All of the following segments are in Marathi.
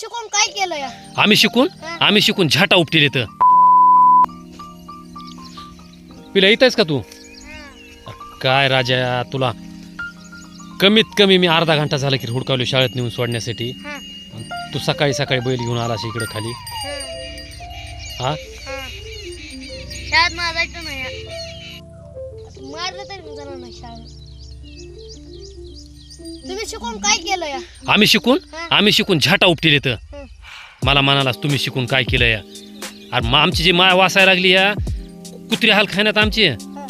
शिकून काय केलं या? आम्ही शिकून. आम्ही शिकून झाटा उपटेल येतं पिला येत का तू? काय राजा तुला कमीत कमी मी अर्धा घंटा झाला की हुडकावली शाळेत नेऊन सोडण्यासाठी. हा, तू सकाळी सकाळी बैल घेऊन आलास इकडे खाली. हा, नाही मारलं तरी नाही शाळेत. तुम्ही शिकून काय केलं या आम्ही शिकून हा. आम्ही शिकून झाटा उपटेल येतं हं. मला म्हणालास तुम्ही शिकून काय केलं या अरे मग आमची जी माय वासायला लागली या कुत्री हाल खाण्यात आमची हा.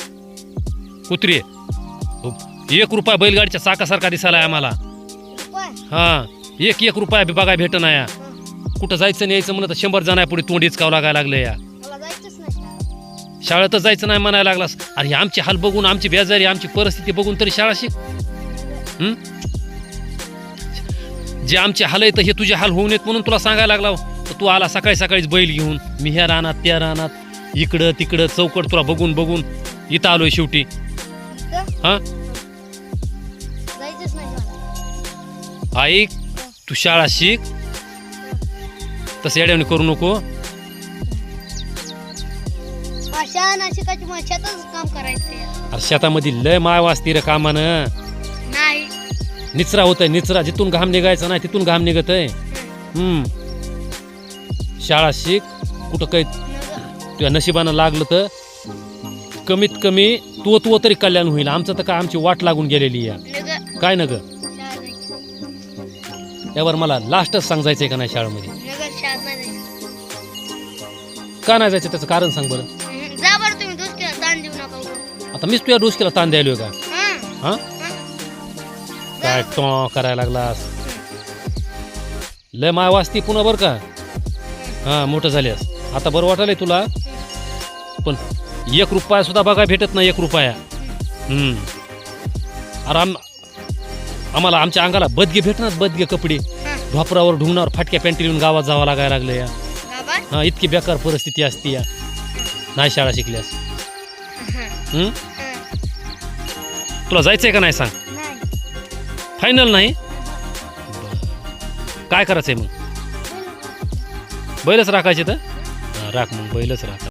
कुत्री एक रुपया बैलगाडीच्या चाकासारखा दिसायला आम्हाला? हा एक एक रुपया बी बघाय भेटन या हा. कुठं जायचं नाही यायचं म्हणलं तर शंभर जण पुढे तोंड हिचकावं लागायला लागलं या. शाळेतच जायचं नाही म्हणायला लागलास अरे हे आमची हाल बघून आमची बेजारी आमची परिस्थिती बघून तरी शाळा शिक हं? जे आमचे हाल आहेत हे तुझे हाल होऊ नयेत म्हणून तुला सांगायला लागला तर तू आला सकाळी सकाळीच बैल घेऊन. मी ह्या रानात त्या रानात. इकडं तिकडं चौकट तुला बघून बघून. इथं आलोय शेवटी? हा? ऐक तू शाळा शिक. तसं येड्याने करू नको. हा. अरे शेतामध्ये लय माय वाजती रे कामानं. निचरा होत आहे निचरा. जिथून घाम निघायचा नाही तिथून घाम निघत आहे शाळा शिक कुठं काही तुझ्या नशिबानं लागलं तर कमीत कमी तू तू तरी कल्याण होईल. आमचं तर काय आमची वाट लागून गेलेली नग- काय न. यावर मला लास्टच सांगायचंय का नाही शाळेमध्ये. का नाही जायचं त्याचं कारण सांग बरं. आता मीच तुझ्या डोसकीला ताण द्यायलोय का? हं. काय टॉ करायला लागलास लय माय वाजती पुन्हा बरं का? हा मोठं झाल्यास आता बरं वाटायलंय तुला? पण एक रुपया सुद्धा बघाय भेटत नाही एक रुपया. हम्म. अरे आम आम्हाला आमच्या अंगाला बदगे भेटणार बदगे कपडे. ढोपरावर ढुंगणावर फाटक्या पॅन्टी घेऊन गावात जावं लागायला लागलं या. हा इतकी बेकार परिस्थिती असते या. नाही शाळा शिकल्यास. हम्म. तुला जायचंय का नाही सांग? फायनल नाही. काय करायचं आहे मग? बैलच राखायचे तर? राख मग बैलच राख.